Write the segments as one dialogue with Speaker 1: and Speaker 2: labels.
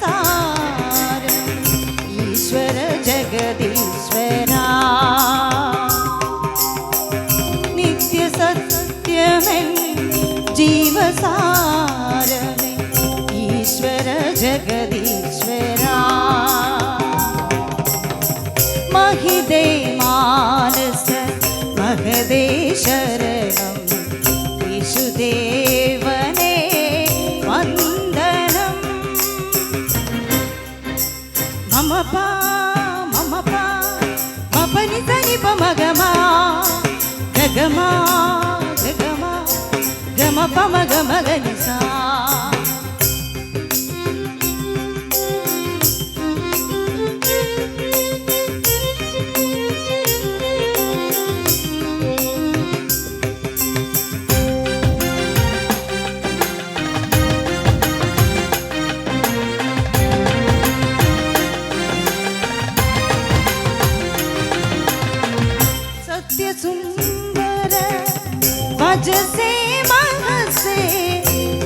Speaker 1: സാരം. ഈശ്വര ജഗതീശ്വരാ നിത്യസത്യമൻ ഈശ്വര ജഗതീശ്വരാ മഹിതേ മാനസ മഹദേ మమప మమప మపని సని పమగమా గగమా గగమా గమ పమ గమ గనిసా ഭജസേ മനസേ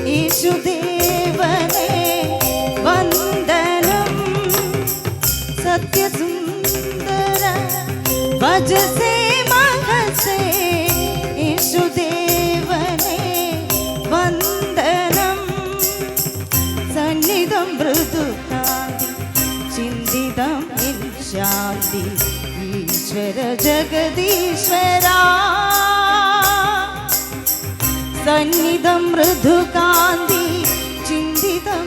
Speaker 1: യേശുദേവനേ വന്ദനം സത്യസുന്ദര ഭജസേ മനസേ യേശുദേവനേ വന്ദനം സന്നിധം मृदुतादि ചിന്തിതം നിൻ ശാന്തി ഈശ്വര സന്നിധം മൃദുകാന്തി ചിന്തിതം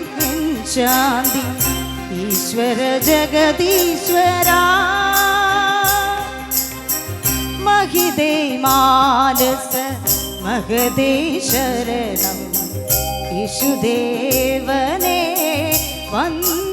Speaker 1: ശാന്തി ഈശ്വര ജഗദീശ്വര മഹിതേ മാനസ മഹദേ ശരണം. യേശുദേവനേ വന്ദനം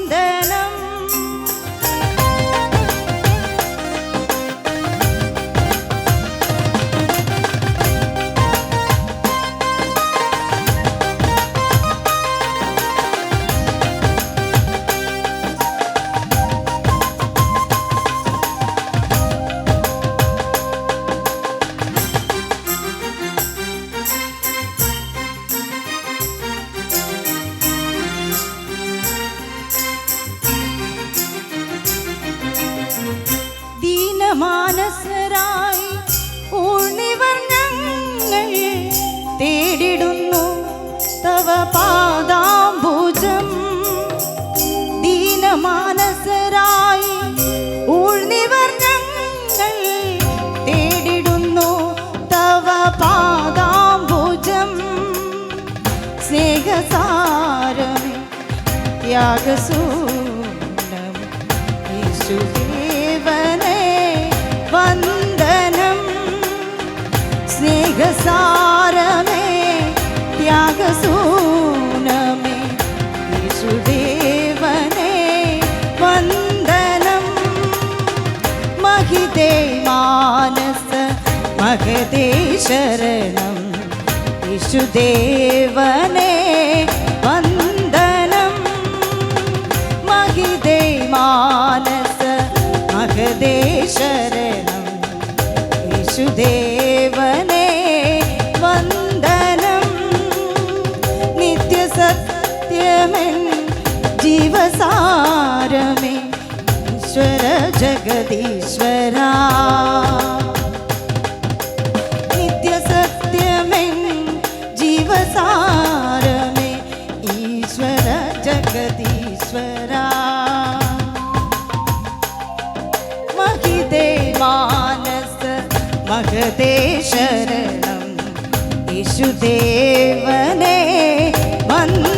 Speaker 1: ദീനമാനസരായി ഉള്ളിവർ ഞങ്ങൾ തേടിടുന്നു തവ പാദാംബുജം. സ്നേഹസാരമേ ത്യാഗസൂനം യേശുദേവനേ മഹതേ ശരണം. യേശുദേവനേ വന്ദനം. മഹിതേ മാനസ മഹദേ ശരണം. യേശുദേവനേ വന്ദനം. നിത്യസത്യമെൻ ജീവസാരമേ ഈശ്വര ജഗദീശ്വരാ മഹതേ ശരണം. യേശുദേവനേ വന്ന